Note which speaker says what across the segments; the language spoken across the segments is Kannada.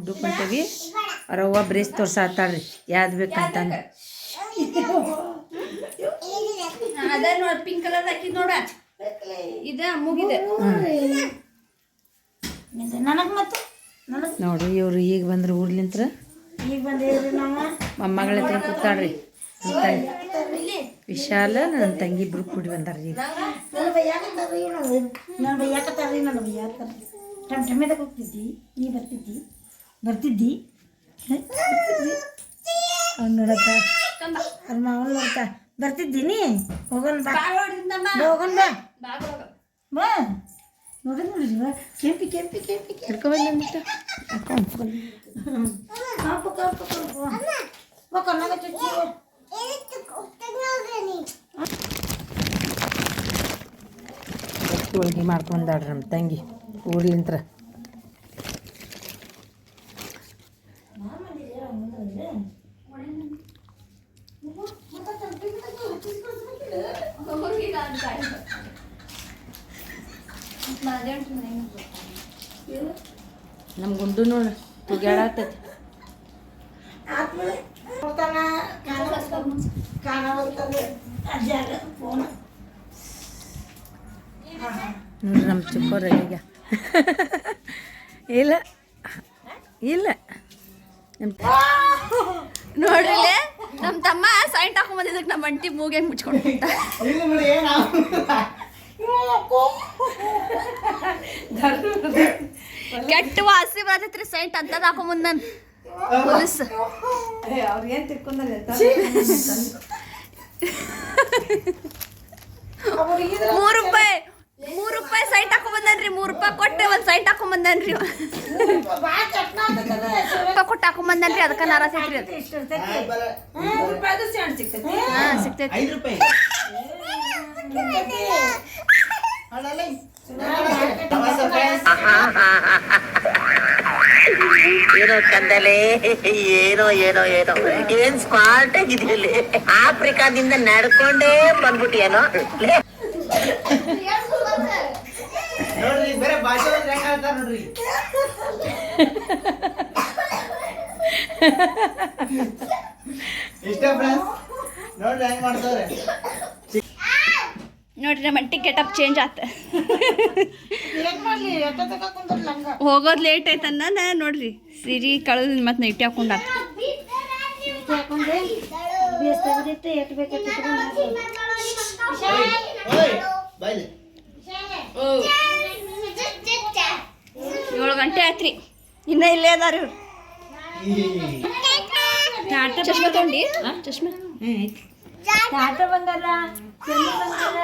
Speaker 1: ಗುಡ್ಡು ಕೊಂಟೇವಿ ಅವ್ರವ್ವ ಬ್ರೇಸ್ ತೋರ್ಸಾತಾಳ್ರಿ. ಯಾವ್ದು ಬೇಕಂತಂದು
Speaker 2: ಅದ ನೋಡ ಪಿಂಕ್ ಕಲರ್ ಹಾಕಿದ್ ನೋಡ ಇದ ಮುಗಿದೆ.
Speaker 3: ನನಗೆ ಮತ್ತು? ನನಗೆ?
Speaker 1: ನೋಡ್ರಿ ಇವ್ರು ಈಗ ಬಂದ್ರು ಊರ್ಲಿಂತ್ರ. ಮೊಮ್ಮಗಳ ಹತ್ರ ಕೂತಾಳ್ರಿ. ವಿಶಾಲ ನನ್ನ ತಂಗಿ ಇಬ್ರು ಕೂಡಿ ಬಂದಾರ್ರಿ ಈಗ.
Speaker 3: ನನ್ನ ಬೈಯಾಕತ್ತಾರ್ರಿ ನನಗೆ ನನ್ನ ಬೈಯಾಕತ್ತಾರ್ರಿ ನನ್ನ ಬೈಯಾಕತ್ತಾರ್ರಿ ಟಮ್ ಟಮ್ಮೆದಾಗ ಹೋಗ್ತಿದ್ದಿ ನೀ ಬರ್ತಿದ್ದಿ. ಬರ್ತಿದ್ದಿ? ಅವ್ನು ನೋಡತ್ತ ಅವ್ರ ಮಾವನ್ ನೋಡ್ತಾ ಬರ್ತಿದ್ದೀನಿ ಹೋಗೋಣ ಬಾ. ಬಾ, ಹೋಗೋಣ ಬಾ. ಬಾ ನೋಡಿ ನೋಡ್ರಿ ಬಾ ಕೆಂಪಿ ಕೆಂಪಿ ಕೆಂಪಿ. ಕಣ್ಣಾಗ ಚುಚ್ಚಿ
Speaker 1: ಹೋಳ್ಗೆ ಮಾಡ್ಕೊಂಡಾಳ್ರಿ ನಮ್ಮ ತಂಗಿ. ಊರ್ಲಿಂತ್ರ ನಮ್ಮ ಗುಂಡು
Speaker 3: ಫೋನ್.
Speaker 1: ನೋಡ್ರಿ ನಮ್ಮ ಚುಪ್ಪರ ಈಗ. ಇಲ್ಲ ಇಲ್ಲ. ನಮ್
Speaker 2: ನಮ್ಮ ನಮ್ ತಮ್ಮ ಸೈಂಟ್ ಹಾಕೊಂಬಂದಿದ್ದಕ್ಕೆ ನಮ್ಮ ಅಂಟಿ ಮೂಗೆ ಮುಚ್ಕೊಂಡು ಕೆಟ್ಟ ವಾಸಿ ಬರತೈತ್ರಿ ಸೈಂಟ್ ಅಂತ ಹಾಕೋ ಬಂದನ್ ಪೊಲೀಸ್.
Speaker 1: ಅವ್ರಿಗೇನು ತಿಳ್ಕೊಂಡಲ್ಲ
Speaker 2: ಮೂರ್ ರೂಪಾಯಿ ಮೂರ್ ರೂಪಾಯಿ ಸೈಟ್ ಹಾಕೊಂಡ್ ಬಂದನ್ರಿ ಮೂರ್ ರೂಪಾಯಿ ಕೊಟ್ಟೆ ಒಂದ್ ಸೈಟ್ ಹಾಕೊಂಡ್ ಬಂದನ್ರಿ ಕೊಟ್ಟು ಹಾಕೊಂಡ್ ಬಂದನ್ರಿ ಅದಕ್ಕ
Speaker 3: ನಾರ ಇರ್ತೈತಿ
Speaker 2: ಹಾ ಸಿಗ್ತೈತಿ
Speaker 4: ಏನೋ ಕಂದಲೆ ಏನೋ ಏನೋ ಏನೋ. ಏನ್ ಸ್ಮಾರ್ಟ್ ಆಗಿದೆಯಲ್ಲಿ ಆಫ್ರಿಕಾದಿಂದ ನಡ್ಕೊಂಡೇ ಬಂದ್ಬಿಟ್ಟಿಯೇನೋ?
Speaker 5: ನೋಡ್ರಿ, ಬೇರೆ ಭಾಷೆ ನೋಡ್ರಿ. ಇಷ್ಟ ಫ್ರೆಂಡ್ಸ್ ನೋಡ್ರಿ, ಹೆಂಗ್ ಮಾಡ್ತಾವ್ರೆ
Speaker 2: ನೋಡ್ರಿ ನಮ್ಮ ಅಂಟಿ ಕೆಟಪ್ ಚೇಂಜ್ ಆತ. ಹೋಗೋದು ಲೇಟ್ ಆಯ್ತನ್ನ ನೋಡ್ರಿ ಸಿರಿ ಕಳೆದ ಮತ್ ನೈಟಿ ಹಾಕೊಂಡಾತ ಏಳು ಗಂಟೆ ಆತ್ರಿ. ಇನ್ನ ಇಲ್ಲೇ ಅದಾರ ಇವ್ರು. ಚಶ್ಮಾ ತಗೊಂಡಿ? ಚಶ್ಮಾ?
Speaker 3: ತಾಟ ಬಂಗಾರ ಚೆನ್ನ ಬಂಗಾರ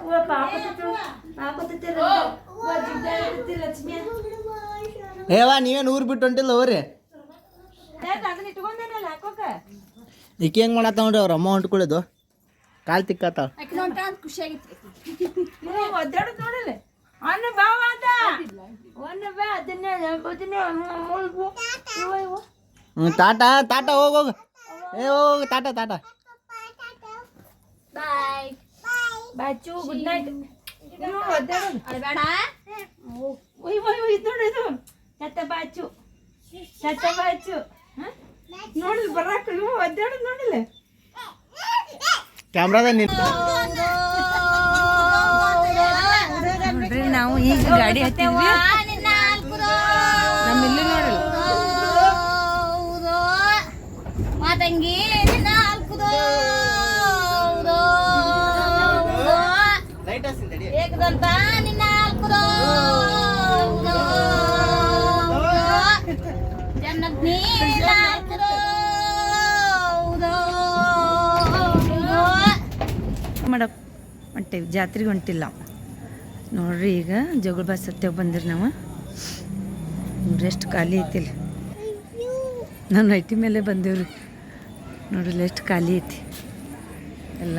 Speaker 3: ಅವ್ವ ಪಾಪ ತಿಂತು ಪಾಪ ಅವ್ವ ತಿಂತಿ ಲಕ್ಷ್ಮಿ.
Speaker 5: ಏವಾ ನೀವೇನು ಊರ್ ಬಿಟ್ಟು ಹೊಂಟಿಲ್ಲ ಅವ್ರಿ
Speaker 3: ಯಾಕೆ ಅದನ್ನ ಇಟ್ಕೊಂಡೇನಲ್ಲ ಹಾಕೋಕ?
Speaker 5: ಈಕೆ ಹೆಂಗ್ ಮಾಡತ್ತ ನೋಡ್ರಿ ಅವ್ರ ಅಮ್ಮ ಹೊಂಟ್ಕೊಳ್ಳೋದು? ಕಾಲ್ ತಿಕ್ಕತ್ತಾಳ
Speaker 3: ಖುಷಿಯಾಗಿತ್ತು ಒದ್ದಾಡೋದು ನೋಡಿಲ್ಲ. ಅನ್ನ ಬಾವ ಅಂತ ಒಂದು ಬಾ ಅದನ್ನೇ ಅದನ್ನೇ
Speaker 5: ಹ್ಞೂ ತಾಟ ತಾಟ ಹೋಗಿ ಹೋಗು. ಏ ಹೋಗು ತಾಟ ತಾಟ
Speaker 2: ಬಾಯ್
Speaker 3: ಬಾಚು ಗುಡ್ ನೈಟ್ ನೀವು
Speaker 2: ಅಳ್ಬೇಡ
Speaker 3: ಒಯ್ ಒಯ್ ಒಯ್ ಇದು ನೋಡು ಇದು. ಚತ್ತ ಬಾಚು ಚತ್ತ ಬಾಚು? ನೋಡಿಲ್ಲ ಬರಾಕ ಒದ್ದಾಡೋದು ನೋಡಿಲ್ಲ.
Speaker 5: ಕ್ಯಾಮ್ರಾದ
Speaker 1: ನಾವು ಈಗ ಗಾಡಿ ಹತ್ತಿದ್ವಿ.
Speaker 2: ನಿನ್ನ ಅಲ್ಕುದೋ
Speaker 1: ಮಾಡಕ್ ಹೊಂಟೇವಿ. ಜಾತ್ರೆಗೆ ಹೊಂಟಿಲ್ಲ. ನೋಡ್ರಿ ಈಗ ಜಗಳ ಬಸ್ ಸತ್ಯ ಬಂದಿರಿ ನಾವು. ನೋಡ್ರಿ ಎಷ್ಟು ಖಾಲಿ ಐತಿಲ್ಲ ನಾನು ಐಟಿ ಮೇಲೆ ಬಂದೇವ್ರಿ. ನೋಡ್ರಿ ಎಷ್ಟು ಖಾಲಿ ಐತಿ. ಎಲ್ಲ.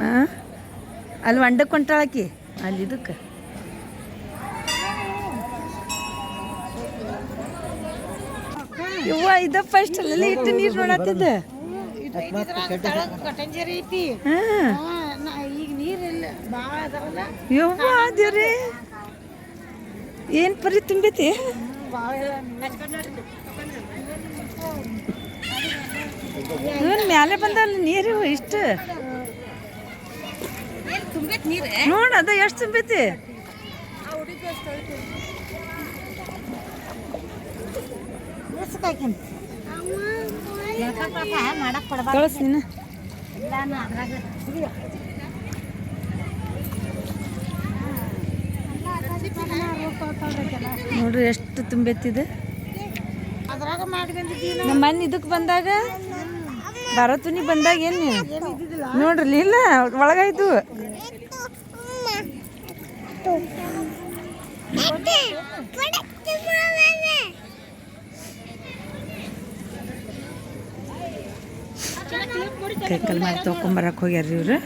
Speaker 1: ಹಾಂ ಅಲ್ಲಿ ಒಂಡಕ್ಕೆ ಹೊಂಟಾಳಕಿ ಅಲ್ಲಿ ಇದಕ್ಕೆ. ಇವ್ವ ಇದ ಫಸ್ಟ್ ಅಲ್ಲೆಲ್ಲ ಇಟ್ಟು ನೀರು ನೋಡತ್ತಿದ್ದ?
Speaker 3: ಈಗ ನೀರಿಲ್ಲ ಭಾಳ ಅದಾವಲ್ಲ
Speaker 1: ಯವ್ವ, ದೇವ್ರಿ. ಏನು ಪರಿ ತುಂಬೈತಿ? ಇವನ್ ಮ್ಯಾಲೆ ಬಂದಲ್ಲ ನೀರು ಇಷ್ಟು. ನೋಡ ಅದ ಎಷ್ಟು ತುಂಬೈತಿ?
Speaker 3: ಇಸ್ಕಾಕಿನ್ ಮಾಡಕ್ ಕೊಡ್ಬಾರ್ದು
Speaker 1: ಕಳಿಸ್ ನೀನು
Speaker 3: ಎಲ್ಲಾನು ಅದ್ರಾಗ ಇದು.
Speaker 1: ನೋಡ್ರಿ ಎಷ್ಟು
Speaker 3: ತುಂಬೆತ್ತಿದೆ
Speaker 1: ನಮ್ಮ ಮನೆ ಇದಕ್ಕೆ ಬಂದಾಗ ಭಾರತುನಿ ಬಂದಾಗ ಏನು ನೋಡ್ರಿ ಇಲ್ಲ ಒಳಗಾಯ್ತು. ಕೈಕಲ್ ಮಾಡಿ ತೊಗೊಂಬರಕ್ಕೆ ಹೋಗ್ಯಾರ ಇವ್ರು.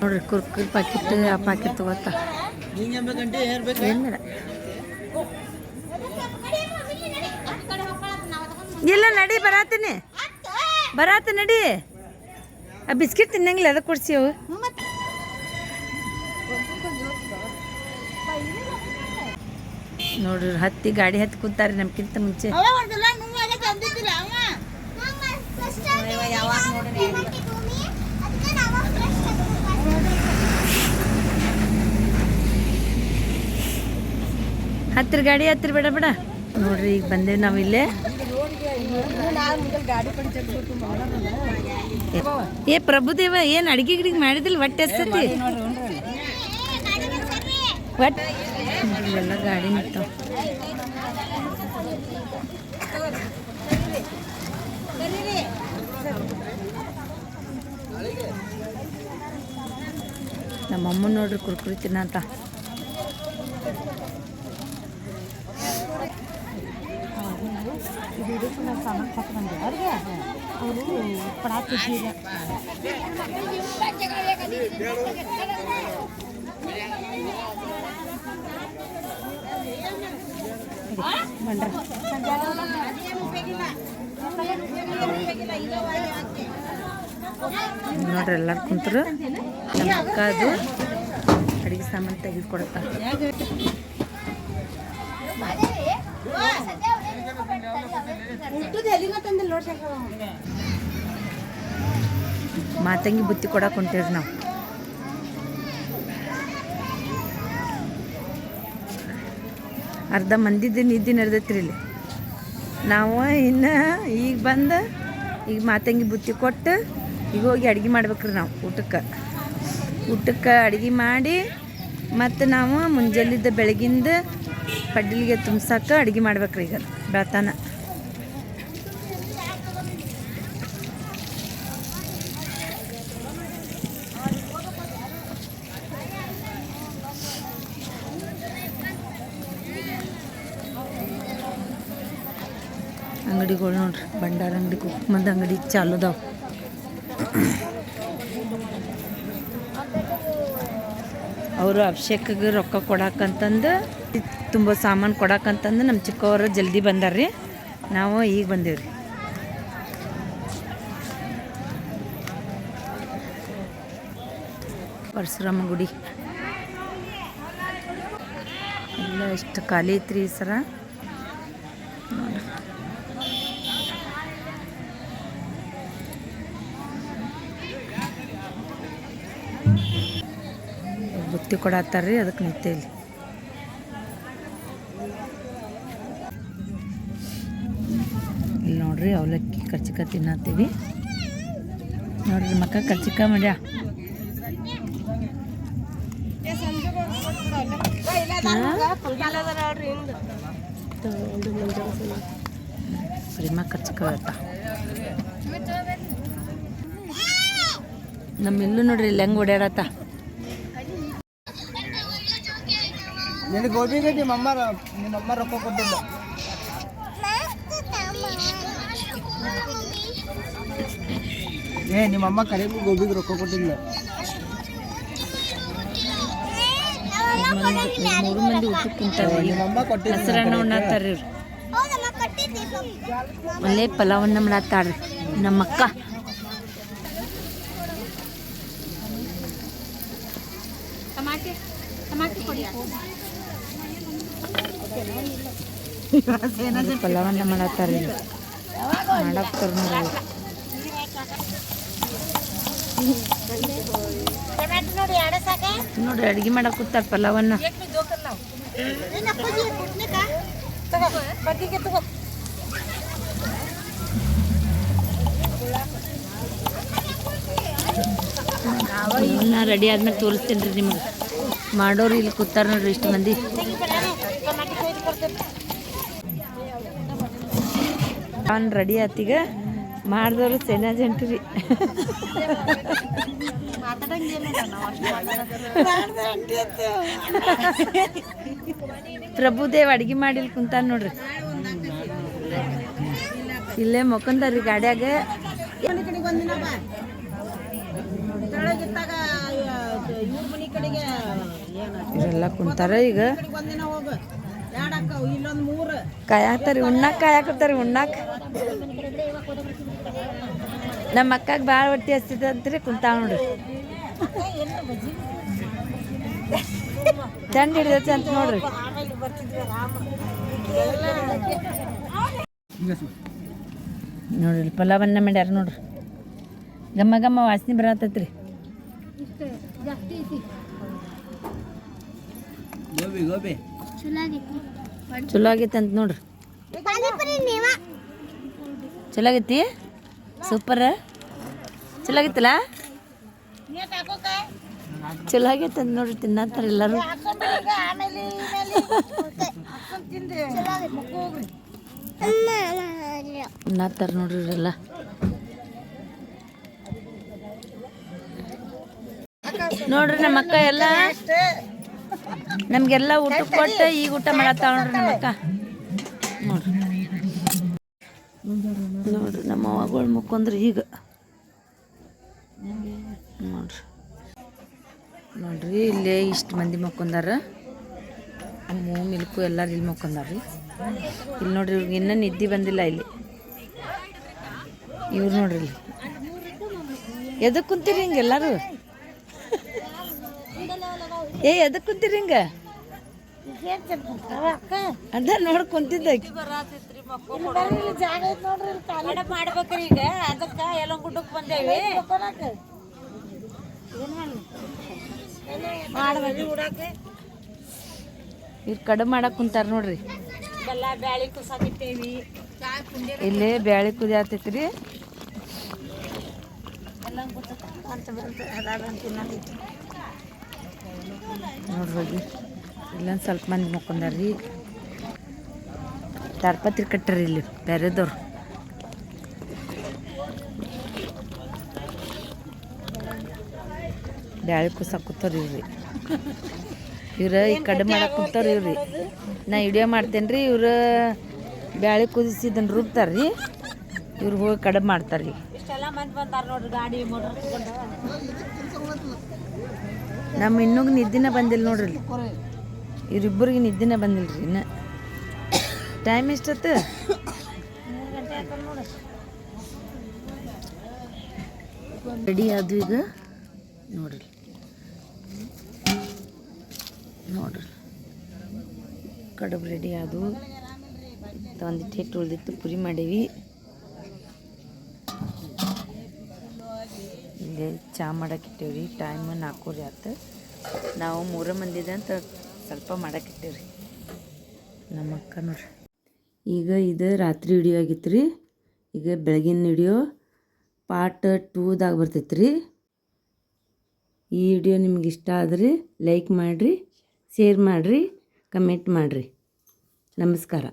Speaker 1: ನೋಡ್ರಿ, ಕುರ್ಕುರಿ ಪಾಕಿಟ್ ಆ ಪಾಕಿಟ್ ತಗೋತಾ
Speaker 5: ಹಿಂಗೆ ಬೇಕಂటే ಏರ್ ಬೇಕು
Speaker 1: ಏನ್ ಬೇಡ ಇಲ್ಲ, ನಡಿ, ಬರಾತೀನಿ. ಬರಾತ ನಡಿ. ಆ ಬಿಸ್ಕಿಟ್ ತಿನ್ನಂಗಿಲ್ಲ, ಅದಕ್ಕೆ ಕೊಡ್ಸಿ ಅವು. ನೋಡ್ರಿ ಹತ್ತಿ ಗಾಡಿ ಹತ್ತಿ ಕೂತಾರೆ ನಮ್ಗಿಂತ ಮುಂಚೆ. ಹತ್ತಿರ ಗಾಡಿ ಹತ್ತಿರ ಬೇಡ ಬೇಡ. ನೋಡ್ರಿ ಈಗ ಬಂದೇವಿ ನಾವು ಇಲ್ಲೇ. ಏ ಪ್ರಭುದೇವ ಏನು ಅಡಿಗೆ ಗಿಡಿಗೆ ಮಾಡಿದಿಲ್ಲ ಒಟ್ಟೆ ಎಷ್ಟತಿ ಒಟ್ಟು. ಎಲ್ಲ ಗಾಡಿ ನಿಂತಾವ. ನಮ್ಮ ಅಮ್ಮ ನೋಡ್ರಿ ಕುರ್ಕುರಿ ತಿನ್ನಂತ
Speaker 3: ಅವರು ಪಡಾತಿದ್ದೀರ
Speaker 1: ನೋಡ್ರಿ ಎಲ್ಲಾರು ಕುಂತರು. ನಮ್ಮ ಅಕ್ಕ ಅದು ಅಡುಗೆ ಸಾಮಾನು ತೆಗೆದುಕೊಡ್ತಾರೆ ಮಾತಂಗಿ ಬುತ್ತಿ ಕೊಡಕ್ಕೆ ಹೊಂಟೇವ್ರಿ ನಾವು. ಅರ್ಧ ಮಂದಿದ್ದು ನಿದ್ದೆ ನಡೆದೈತ್ರಿ ಇಲ್ಲಿ. ನಾವು ಇನ್ನು ಈಗ ಬಂದು ಈಗ ಮಾತಂಗಿ ಬುತ್ತಿ ಕೊಟ್ಟು ಈಗ ಹೋಗಿ ಅಡುಗೆ ಮಾಡ್ಬೇಕ್ರಿ ನಾವು ಊಟಕ್ಕೆ. ಊಟಕ್ಕೆ ಅಡುಗೆ ಮಾಡಿ ಮತ್ತು ನಾವು ಮುಂಜಾನಿದ್ದ ಬೆಳಗಿಂದ ಪಡ್ಲಿಗೆ ತುಂಬ್ಸಕ್ಕೆ ಅಡುಗೆ ಮಾಡ್ಬೇಕ್ರಿ ಈಗ ಬೆಳತಾನ. ಅಂಗಡಿಗಳು ನೋಡ್ರಿ, ಭಂಡಾರ ಅಂಗಡಿ, ಕುಕ್ಮದ ಅಂಗಡಿ ಚಾಲು ಅದಾವ ಅವರು ಅಭಿಷೇಕಗೆ ರೊಕ್ಕ ಕೊಡಕ್ಕಂತಂದು ತುಂಬ ಸಾಮಾನು ಕೊಡಕ್ಕಂತಂದು ನಮ್ಮ ಚಿಕ್ಕವರು ಜಲ್ದಿ ಬಂದಾರ್ರಿ. ನಾವು ಈಗ ಬಂದೇವ್ರಿ. ಪರಶುರಾಮ ಗುಡಿ. ಎಲ್ಲ ಎಷ್ಟು ಖಾಲಿ ಐತ್ರಿ ಸರ? ಬುತ್ತಿ ಕೊಡತ್ತಾರ್ರಿ, ಅದಕ್ಕೆ ನಿಂತೆ ಇಲ್ಲಿ. ನೋಡ್ರಿ ಅವಲಕ್ಕಿ ಕರ್ಚಿಕ ತಿನ್ನತ್ತೀವಿ. ನೋಡ್ರಿ ಮಕ್ಕ, ಕರ್ಚಿಕ ಮಾಡ್ಯ? ಪ್ರೇಮ ಕರ್ಚಿಕ ಆತ ನಮ್ಮ ಇಲ್ಲೂ ನೋಡ್ರಿ ಇಲ್ಲಿ ಹೆಂಗೆ ಓಡಾಡತ್ತ
Speaker 5: ನಿನಗೆ ಗೋಬಿಗೆ ನಿಮ್ಮ ಅಮ್ಮ ನಿಮ್ಮ ಅಮ್ಮ ರೊಕ್ಕ ಕೊಟ್ಟಿಲ್ಲ ಏ ನಿಮ್ಮಮ್ಮ ಕರೆಗೂ ಗೋಬಿಗೆ ರೊಕ್ಕ ಕೊಟ್ಟಿಲ್ಲ
Speaker 1: ಮೂರು ಮಂದಿ ಊಟಕ್ಕೆ ಕುಂತಾರ
Speaker 5: ನಿಮ್ಮಮ್ಮ ಕೊಟ್ಟಿಲ್ಲ
Speaker 1: ಹೆಸರನ್ನ ಉಣ್ಣತ್ತಾರ್ರಿ ಇವ್ರು. ಅಲ್ಲೇ ಪಲಾವನ್ನ ಮಾಡತ್ತಾಳ್ರಿ ನಮ್ಮಕ್ಕ. ಮಾಡತ್ತಾರ್ರಿ ಇಲ್ಲಿ. ಮಾಡಾಕ್ತಾರ ಇವ್ರು. ನೋಡ್ರಿ ಅಡ್ಗೆ ಮಾಡಕ್ ಕೂತಾರ ಪಲ್ಲವನ್ನ ನಾ ರೆಡಿ ಆದ್ಮೇಲೆ ತೋರಿಸ್ತೇನೆ ರೀ ನಿಮ್ಗೆ ಮಾಡೋರು ಇಲ್ಲಿ ಕೂತಾರ ನೋಡ್ರಿ ಇಷ್ಟು ಮಂದಿ ಅವ್ನು ರೆಡಿ ಆತೀಗ. ಮಾಡಿದವರು ಸೇನಾ ಜಂಟಿ ರೀ ಪ್ರಭುದೇವ್ ಅಡಿಗೆ ಮಾಡಿಲ್ ಕುಂತಾನ ನೋಡ್ರಿ. ಇಲ್ಲೇ ಮಕ್ಕೊಂದಾರ್ರಿ ಗಾಡ್ಯಾಗ. ಇವರೆಲ್ಲ ಕುಂತಾರ ಈಗ. ಕಾಯಕತ್ತಾರಿ ಉಣ್ಣಾಕ ರೀ ಉಣ್ಣಾಕ. ನಮ್ಮ ಅಕ್ಕಾಗ ಭಾಳ ಹೊಟ್ಟಿ ಹಚ್ತಿದ ಅಂತ್ರಿ ಕುಂತಾವ ನೋಡ್ರಿ. ಚಂದ ಹಿಡಿದೈತಿ ಅಂತ ನೋಡ್ರಿ. ನೋಡ್ರಿ ಪಲಾವನ್ನ ಮಾಡ್ಯಾರ ನೋಡ್ರಿ. ಗಮ್ಮ ಗಮ್ಮ ವಾಸನೆ ಬರತೈತ್ರಿ.
Speaker 5: ಗೋಬಿ ಗೋಬಿ.
Speaker 1: ಚಲೋ ಆಗೈತೆ ಅಂತ ನೋಡ್ರಿ. ಚಲೋ ಆಗೈತಿ? ಸೂಪರ್ ಚಲೋ ಆಗೈತಲ್ಲ? ಚಲೋ ಆಗೈತೆ ಅಂತ ನೋಡ್ರಿ ತಿನ್ನತ್ತಾರ ಎಲ್ಲರೂ. ತಿನ್ನತ್ತಾರ ನೋಡ್ರಿ ಇವರೆಲ್ಲ. ನೋಡ್ರಿ ನಮ್ಮ ಅಕ್ಕ ಎಲ್ಲ ನಮ್ಗೆಲ್ಲ ಊಟ ಕೊಟ್ಟು, ಈಗ ಊಟ ಮಾಡತ್ತ ನೋಡ್ರಿ ಅಕ್ಕ ನೋಡ್ರಿ ನೋಡ್ರಿ ನಮ್ಮ ಅವಗಳು ಮುಕ್ಕೊಂಡ್ರಿ ಈಗ. ನೋಡ್ರಿ. ನೋಡ್ರಿ, ಇಲ್ಲೇ ಇಷ್ಟು ಮಂದಿ ಮಕ್ಕೊಂದಾರ ಅಮ್ಮು, ಮಿಲ್ಕು ಎಲ್ಲರೂ ಇಲ್ಲಿ ಮಕ್ಕೊಂದಾರ್ರಿ ಇಲ್ಲಿ ನೋಡ್ರಿ, ಇವ್ರಿಗೆ ಇನ್ನೂ ನಿದ್ದೆ ಬಂದಿಲ್ಲ ಇಲ್ಲಿ. ಇವ್ರು ನೋಡ್ರಿ ಇಲ್ಲಿ. ಎದಕ್ಕೆ ಕುಂತೀರಿ ಹಿಂಗೆ ಎಲ್ಲರೂ? ಏ ಎದಕ್ಕೆ ಕುಂತೀರಿ ಹಿಂಗೆ? ಅದ ನೋಡಿ ಕುಂತಿದ್ದ.
Speaker 3: ಮಾಡ್ಬೇಕ್ರಿ ಈಗ. ಅದಕ್ಕ ಎಲ್ಲ ಗುಡ್ಡಕ್ ಬಂದೇವಿ.
Speaker 1: ಇವ್ರು ಕಡುಬು ಮಾಡಕ್ ಕುಂತಾರ ನೋಡ್ರಿ. ಇಲ್ಲೇ ಬ್ಯಾಳಿ ಕುದಿ ಆತೈತ್ರಿ ಹೋಗಿ. ಇಲ್ಲೊಂದು ಸ್ವಲ್ಪ ಮಂದಿ ಮುಕ್ಕೊಂಡಾರ್ರಿ ತಾಡ್ಪತ್ರಿ ಕಟ್ಟಾರ ಇಲ್ಲಿ ಬೇರೆದವ್ರು. ಬ್ಯಾಳಿ ಕುಸಕ್ ಕೂತವ್ರಿ ಇವ್ರಿ. ಇವ್ರ ಈ ಕಡೆ ಮಾಡಕ್ ಕೂತವ್ರಿ ಇವ್ರಿ. ನಾ ವಿಡಿಯೋ ಮಾಡ್ತೇನೆ ರೀ ಇವ್ರ ಬ್ಯಾಳಿ ಕುದಿಸಿದ್ದನ್ನು ರುಬ್ತಾರೆ ರೀ ಇವ್ರು ಹೋಗಿ ಕಡೆ ಮಾಡ್ತಾರ್ರಿ.
Speaker 3: ಇಷ್ಟೆಲ್ಲ ಮಂದಿ ಬಂದಾರ ನೋಡ್ರಿ ಗಾಡಿ ಮೋಟರ್ ತಗೊಂಡು
Speaker 1: ನಮ್ಮ ಇನ್ನೂಗ್ ನಿದ್ದಿನ ಬಂದಿಲ್ಲ ನೋಡ್ರಿ ಇವರಿಬ್ಬರಿಗೆ ಇವ್ರಿಬ್ಬರಿಗೆ ನಿದ್ದಿನ ಬಂದಿಲ್ಲ ರೀ ಇನ್ನ. ಟೈಮ್ ಎಷ್ಟತ್ತು? ರೆಡಿ ಆದ್ವಿ ಈಗ. ನೋಡ್ರಿ. ನೋಡ್ರಿ. ಕಡುಬು ರೆಡಿ ಆದವು. ಒಂದಿಟ್ಟು ಹಿಟ್ಟು ಉಳ್ದಿತ್ತು ಪುರಿ ಮಾಡೀವಿ. ಇಲ್ಲೇ ಚಹಾ ಮಾಡಕ್ಕೆ ರೀ ಟೈಮ್ ನಾಲ್ಕೂರಿ ಆತು. ನಾವು ಮೂರ ಮಂದಿದ ಅಂತ ಸ್ವಲ್ಪ ಮಾಡಕ್ಕೆ ರೀ ನಮ್ಮ ಅಕ್ಕ ನೋಡ್ರಿ. ಈಗ ಇದು ರಾತ್ರಿ ವಿಡಿಯೋ ಆಗಿತ್ತು ರೀ ಈಗ ಬೆಳಗಿನ ವಿಡಿಯೋ ಪಾರ್ಟ್ ಟೂದಾಗ ಬರ್ತೈತೆ ರೀ ಈ ವಿಡಿಯೋ ನಿಮ್ಗೆ ಇಷ್ಟ ಆದ್ರಿ ಲೈಕ್ ಮಾಡಿರಿ ಶೇರ್ ಮಾಡಿರಿ ಕಮೆಂಟ್ ಮಾಡಿರಿ. ನಮಸ್ಕಾರ.